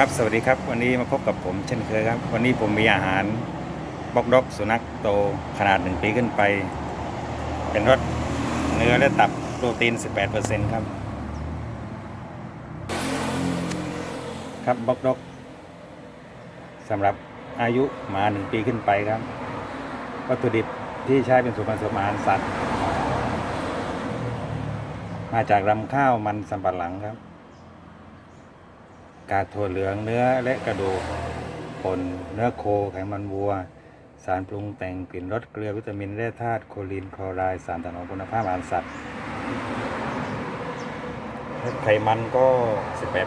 ครับสวัสดีครับวันนี้มาพบกับผมเช่นเคยครับ วันนี้ผมมีอาหารบ็อกด็อกสุนัขโตขนาด1ปีขึ้นไป เป็นรสเนื้อและตับโปรตีน 18%ครับ ครับบ็อกด็อกสำหรับอายุหมา1ปีขึ้นไปครับ วัตถุดิบที่ใช้เป็นส่วนผสมอาหารสัตว์ มาจากรำข้าวมันสำปะหลังครับ กากถั่วเหลืองเนื้อและกระดูกผลเนื้อโคไขมันวัว สารปรุงแต่งกลิ่นรสเกลือวิตามินแร่ธาตุโคลีนคลอไรด์สารถนอมคุณภาพอาหารสัตว์ไขมันก็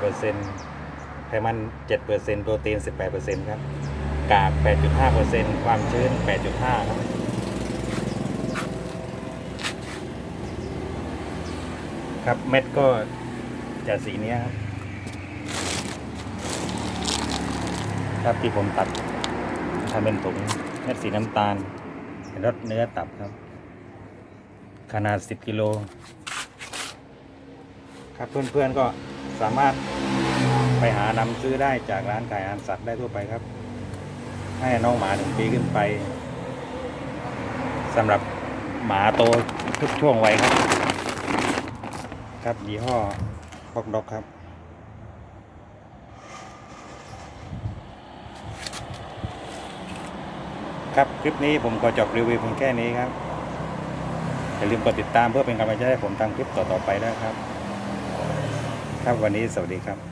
18%ไขมัน 7%โปรตีน 18%ครับ กาก 8.5%ความชื้น 8.5 ครับครับเม็ดก็จะสีเนี้ยครับ ครับที่ผมตัดทำเป็นถุงเม็ดสีน้ำตาลรสเนื้อตับครับ ขนาด 10 กิโล ครับเพื่อนๆก็สามารถไปหานำซื้อได้จากร้านขายอาหารสัตว์ได้ทั่วไปครับ ให้น้องหมาหนึ่งปีขึ้นไปสำหรับหมาโตทุกช่วงวัยครับ ครับยี่ห้อฮอกด็อกครับ ครับ คลิปนี้ผมก็จบรีวิวเพียงแค่นี้ครับ อย่าลืมกดติดตามเพื่อเป็นกำลังใจให้ผมทำคลิปต่อๆไปด้วยครับ ครับวันนี้สวัสดีครับ